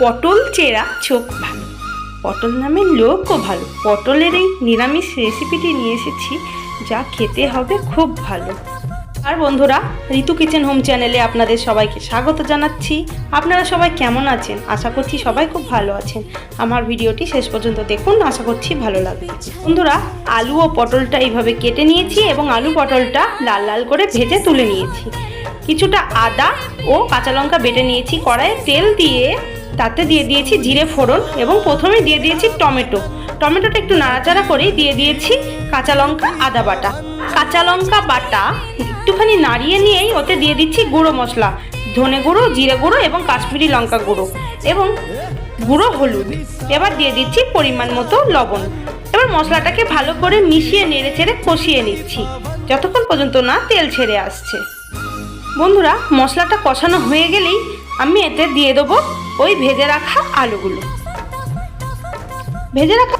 পটল চেরা চোখ ভালো পটল নামের লোকও ভালো। পটলের এই নিরামিষ রেসিপিটি নিয়ে এসেছি, যা খেতে হবে খুব ভালো। আর বন্ধুরা, ঋতু কিচেন হোম চ্যানেলে আপনাদের সবাইকে স্বাগত জানাচ্ছি। আপনারা সবাই কেমন আছেন? আশা করছি সবাই খুব ভালো আছেন। আমার ভিডিওটি শেষ পর্যন্ত দেখুন, আশা করছি ভালো লাগবে। বন্ধুরা, আলু ও পটলটা এইভাবে কেটে নিয়েছি এবং আলু পটলটা লাল লাল করে ভেজে তুলে নিয়েছি। কিছুটা আদা ও কাঁচা লঙ্কা বেটে নিয়েছি। কড়াইয়ে তেল দিয়ে তাতে দিয়ে দিয়েছি জিরে ফোড়ন এবং প্রথমে দিয়ে দিয়েছি টমেটো। টমেটোটা একটু নাড়াচাড়া করেই দিয়ে দিয়েছি কাঁচা লঙ্কা, আদা বাটা। কাঁচা লঙ্কা বাটা একটুখানি নাড়িয়ে নিয়েই ওতে দিয়ে দিচ্ছি গুঁড়ো মশলা, ধনে গুঁড়ো, জিরে গুঁড়ো এবং কাশ্মীরি লঙ্কা গুঁড়ো এবং গুঁড়ো হলুদ। এবার দিয়ে দিচ্ছি পরিমাণ মতো লবণ। এবার মশলাটাকে ভালো করে মিশিয়ে নেড়ে ছেড়ে কষিয়ে নিচ্ছি। যতক্ষণ পর্যন্ত না তেল ছেড়ে আসছে। বন্ধুরা, মশলাটা কষানো হয়ে গেলেই আমি এতে দিয়ে দেবো ওই ভেজে রাখা আলুগুলো। ভেজে রাখা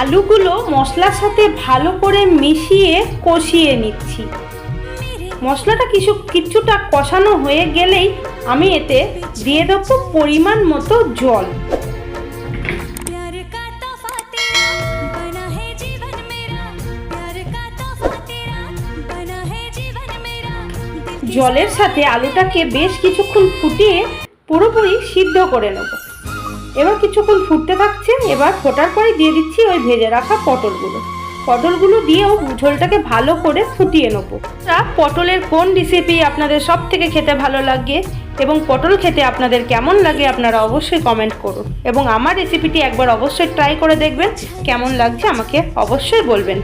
আলুগুলো মশলার সাথে ভালো করে মিশিয়ে কষিয়ে নিচ্ছি। মশলাটা কিছু কিছুটা কষানো হয়ে গেলেই আমি এতে দিয়ে দেব পরিমাণ মতো জল। জলের সাথে আলুটাকে বেশ কিছুক্ষণ ফুটিয়ে পুরোপুরি সিদ্ধ করে নেব। এবার কিছুক্ষণ ফুটতে থাকছে, এবার ফোটার পরে দিয়ে দিচ্ছি ওই ভেজে রাখা পটলগুলো। পটলগুলো দিয়েও ঝোলটাকে ভালো করে ফুটিয়ে নেব। পটলের কোন রেসিপি আপনাদের সব থেকে খেতে ভালো লাগে এবং পটল খেতে আপনাদের কেমন লাগে আপনারা অবশ্যই কমেন্ট করুন। এবং আমার রেসিপিটি একবার অবশ্যই ট্রাই করে দেখবেন, কেমন লাগছে আমাকে অবশ্যই বলবেন।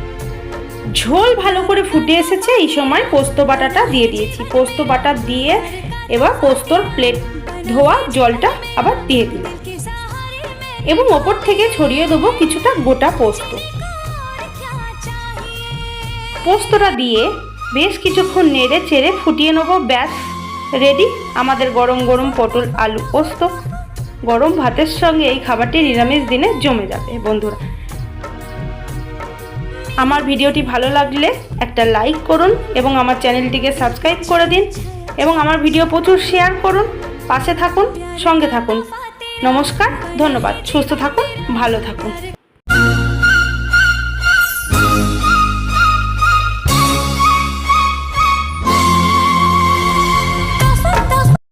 ঝোল ভালো করে ফুটে এসেছে, এই সময় পোস্ত বাটাটা দিয়ে দিয়েছি। পোস্ত বাটা দিয়ে এবার পোস্তর প্লেট ধোয়া জলটা আবার দিয়ে দিল এবং ওপর থেকে ছড়িয়ে দেবো কিছুটা গোটা পোস্ত। পোস্তটা দিয়ে বেশ কিছুক্ষণ নেড়ে চেড়ে ফুটিয়ে নেব, ব্যাস রেডি আমাদের গরম গরম পটল আলু পোস্ত। গরম ভাতের সঙ্গে এই খাবারটি নিরামিষ দিনে জমে যাবে, বন্ধুরা। আমার ভিডিওটি ভালো লাগলে একটা লাইক করুন এবং আমার চ্যানেলটিকে সাবস্ক্রাইব করে দিন। এবং আমার ভিডিও প্রচুর শেয়ার করুন, পাশে থাকুন, সঙ্গে থাকুন। নমস্কার, ধন্যবাদ। সুস্থ থাকুন, ভালো থাকুন।